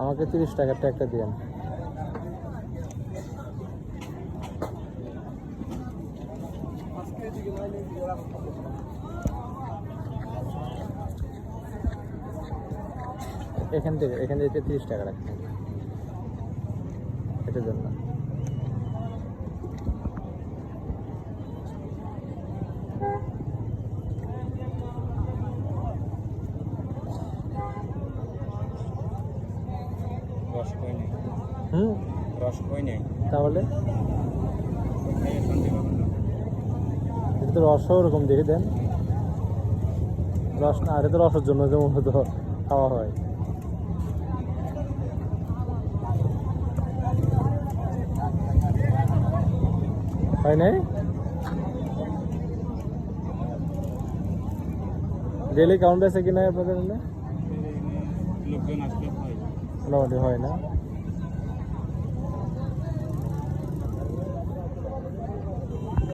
আমাকে তিরিশ টাকার ট্যাগটা দিন এখান থেকে এখান থেকে তিরিশ টাকা রাখতে। এটার জন্য রস কই নেই হুম রস কই নেই তাহলে এটা তো রসও ওরকম দেখে দেন। রস না এটা তো রসের জন্য যে মূলত খাওয়া হয়। হয় নাই? ডেলি কাউন্ট আছে কিনা আপনাদের লোকজন আসলে হয়। মোটামুটি হয় না।